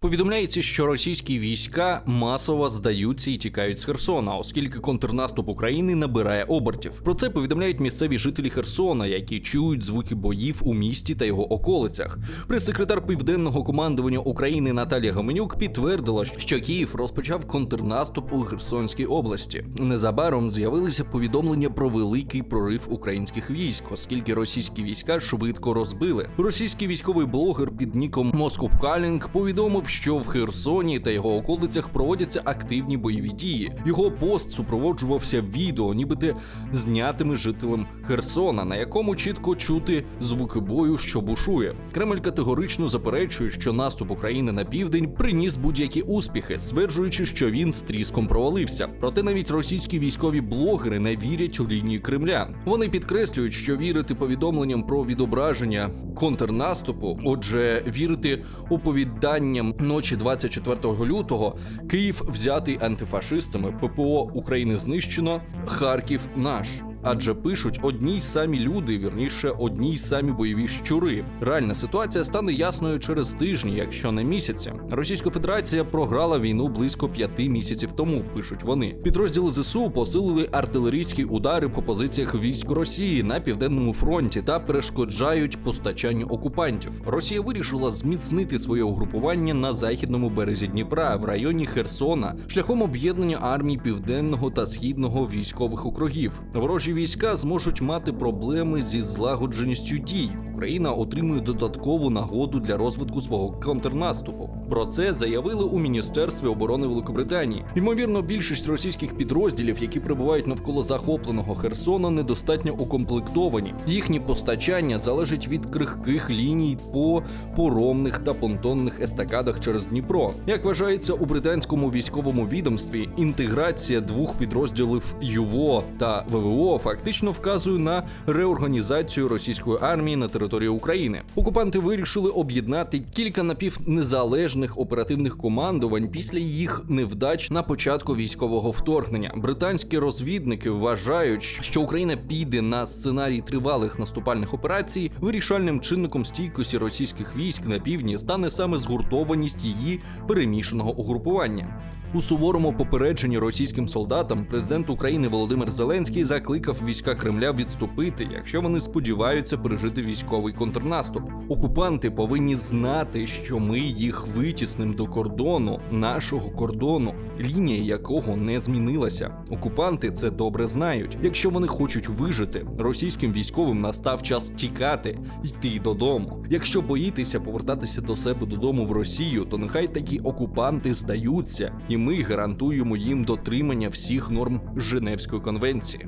Повідомляється, що російські війська масово здаються і тікають з Херсона, оскільки контрнаступ України набирає обертів. Про це повідомляють місцеві жителі Херсона, які чують звуки боїв у місті та його околицях. Прес-секретар південного командування України Наталія Гоменюк підтвердила, що Київ розпочав контрнаступ у Херсонській області. Незабаром з'явилися повідомлення про великий прорив українських військ, оскільки російські війська швидко розбили. Російський військовий блогер під ніком Москов Калінг повідомив, що в Херсоні та його околицях проводяться активні бойові дії. Його пост супроводжувався відео, нібито знятими жителем Херсона, на якому чітко чути звуки бою, що бушує. Кремль категорично заперечує, що наступ України на південь приніс будь-які успіхи, стверджуючи, що він з тріском провалився. Проте навіть російські військові блогери не вірять у лінії Кремля. Вони підкреслюють, що вірити повідомленням про відображення контрнаступу, отже, вірити оповіданням ночі 24 лютого, Київ взятий антифашистами, ППО України знищено, Харків наш. Адже пишуть одні й самі люди, вірніше, одні й самі бойові щури. Реальна ситуація стане ясною через тижні, якщо не місяці. Російська Федерація програла війну близько п'яти місяців тому. Пишуть вони. Підрозділи ЗСУ посилили артилерійські удари по позиціях військ Росії на південному фронті та перешкоджають постачанню окупантів. Росія вирішила зміцнити своє угрупування на західному березі Дніпра в районі Херсона шляхом об'єднання армій південного та східного військових округів. Ворожі війська зможуть мати проблеми зі злагодженістю дій. Україна отримує додаткову нагоду для розвитку свого контрнаступу. Про це заявили у Міністерстві оборони Великобританії. Ймовірно, більшість російських підрозділів, які перебувають навколо захопленого Херсона, недостатньо укомплектовані. Їхнє постачання залежить від крихких ліній по поромних та понтонних естакадах через Дніпро. Як вважається у британському військовому відомстві, інтеграція двох підрозділів ЮВО та ВВО фактично вказує на реорганізацію російської армії на території України. Окупанти вирішили об'єднати кілька напівнезалежних оперативних командувань після їх невдач на початку військового вторгнення. Британські розвідники вважають, що Україна піде на сценарій тривалих наступальних операцій. Вирішальним чинником стійкості російських військ на півдні стане саме згуртованість її перемішаного угрупування. У суворому попередженні російським солдатам президент України Володимир Зеленський закликав війська Кремля відступити, якщо вони сподіваються пережити військовий контрнаступ. Окупанти повинні знати, що ми їх витісним до кордону, нашого кордону, лінія якого не змінилася. Окупанти це добре знають. Якщо вони хочуть вижити, російським військовим настав час тікати, йти додому. Якщо боїтеся повертатися до себе додому в Росію, то нехай такі окупанти здаються, і ми гарантуємо їм дотримання всіх норм Женевської конвенції.